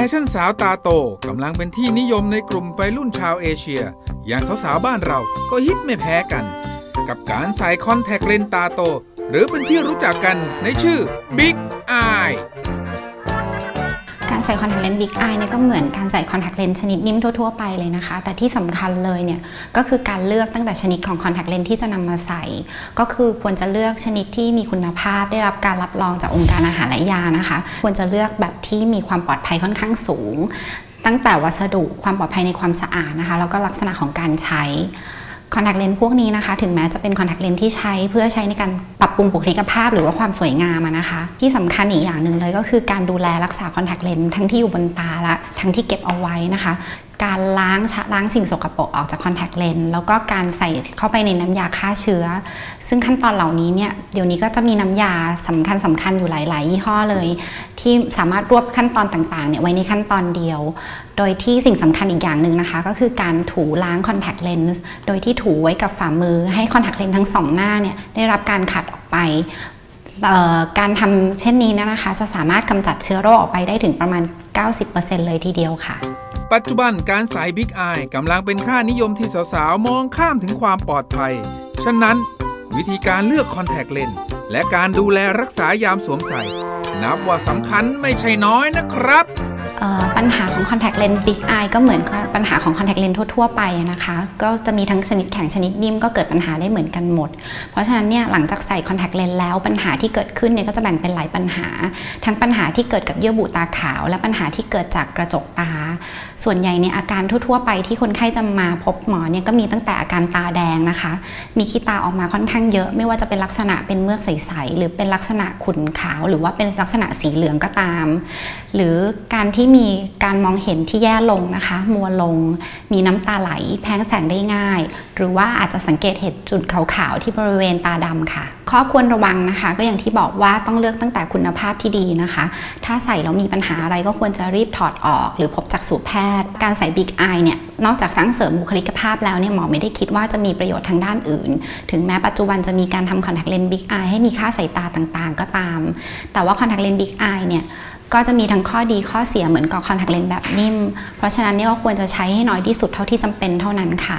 แฟชั่นสาวตาโตกำลังเป็นที่นิยมในกลุ่มวัยรุ่นชาวเอเชีย อย่างสาวๆบ้านเราก็ฮิตไม่แพ้กัน กับการใส่คอนแทคเลนส์ตาโต หรือเป็นที่รู้จักกันในชื่อ Big Eye การใส่คอนแทคเลนส์บิ๊กไอเนี่ยก็เหมือนการใส่คอนแทคเลนส์ชนิดนิ่มทั่ว ๆ ไปเลยนะคะ แต่ที่สำคัญเลยเนี่ยก็คือการเลือกตั้งแต่ชนิดของคอนแทคเลนส์ที่จะนำมาใส่ ก็คือควรจะเลือกชนิดที่มีคุณภาพได้รับการรับรองจากองค์การอาหารและยานะคะ ควรจะเลือกแบบที่มีความปลอดภัยค่อนข้างสูง ตั้งแต่วัสดุความปลอดภัยในความสะอาดนะคะแล้วก็ลักษณะของการใช้ คอนแทคเลนส์พวกนี้นะคะ ถึงแม้จะเป็นคอนแทคเลนส์ที่ใช้เพื่อใช้ในการปรับปรุงบุคลิกภาพหรือว่าความสวยงามนะคะ ที่สำคัญอีกอย่างหนึ่งเลยก็คือการดูแลรักษาคอนแทคเลนส์ทั้งที่อยู่บนตาและทั้งที่เก็บเอาไว้นะคะ การล้างชะล้างสิ่งสกปรกออกจากคอนแทคเลนส์แล้วก็การใส่เข้าไปในน้ำยาฆ่าเชื้อ ซึ่งขั้นตอนเหล่านี้เนี่ยเดี๋ยวนี้ก็จะมีน้ำยาสำคัญสำคัญอยู่หลาย ๆ ยี่ห้อเลย ที่สามารถรวบขั้นตอนต่าง ๆ เนี่ยไว้ในขั้นตอนเดียว โดยที่สิ่งสำคัญอีกอย่างหนึ่งนะคะ ก็คือการถูล้างคอนแทคเลนส์โดยที่ถูไว้กับฝ่ามือให้คอนแทคเลนส์ทั้งสองหน้าเนี่ยได้รับการขัดออกไปการทำเช่นนี้นะคะ จะสามารถกำจัดเชื้อโรคออกไปได้ถึงประมาณ 90%เลยทีเดียวค่ะ ปัจจุบันการใส่บิ๊กอายกำลังเป็นค่านิยมที่สาวๆ มองข้ามถึงความปลอดภัย ฉะนั้น วิธีการเลือกคอนแทคเลนส์และการดูแลรักษายามสวมใส่ นับว่าสำคัญไม่ใช่น้อยนะครับ ปัญหาของคอนแทคเลนส์บิ๊กไอก็เหมือนปัญหาของคอนแทคเลนส์ทั่ว ๆ ไปนะคะ ก็จะมีทั้งชนิดแข็งชนิดนิ่มก็เกิดปัญหาได้เหมือนกันหมด เพราะฉะนั้นเนี่ยหลังจากใส่คอนแทคเลนส์แล้วปัญหาที่เกิดขึ้นเนี่ยก็จะแบ่งเป็นหลายปัญหา ทั้งปัญหาที่เกิดกับเยื่อบุตาขาว และปัญหาที่เกิดจากกระจกตา ส่วนใหญ่เนี่ยอาการทั่ว ๆ ไปที่คนไข้จะมาพบหมอเนี่ยก็มีตั้งแต่อาการตาแดงนะคะ มีขี้ตาออกมาค่อนข้างเยอะ ไม่ว่าจะเป็นลักษณะเป็นเมือกใสๆหรือเป็นลักษณะขุ่นขาว หรือว่าเป็นลักษณะสีเหลืองก็ตาม หรือการที่มีการมองเห็นที่แย่ลงนะคะ มัวลง มีน้ำตาไหล แพ้งแสงได้ง่าย หรือว่าอาจจะสังเกตเห็นจุดขาวๆที่บริเวณตาดำค่ะ ข้อควรระวังนะคะ ก็อย่างที่บอกว่าต้องเลือกตั้งแต่คุณภาพที่ดีนะคะ ถ้าใส่แล้วมีปัญหาอะไรก็ควรจะรีบถอดออก หรือพบจักษุแพทย์ การใส่บิ๊กไอเนี่ยนอกจากสร้างเสริมบุคลิกภาพแล้วเนี่ยหมอไม่ได้คิดว่าจะมีประโยชน์ทางด้านอื่น ถึงแม้ปัจจุบันจะมีการทำคอนแทคเลนส์บิ๊กไอให้มีค่าสายตาต่างๆ ก็ตาม แต่ว่าคอนแทคเลนส์บิ๊กไอเนี่ย ก็จะมีทั้งข้อดีข้อเสียเหมือนกับคอนแทคเลนส์แบบนิ่ม เพราะฉะนั้นเนี่ยก็ควรจะใช้ให้น้อยที่สุดเท่าที่จำเป็นเท่านั้นค่ะ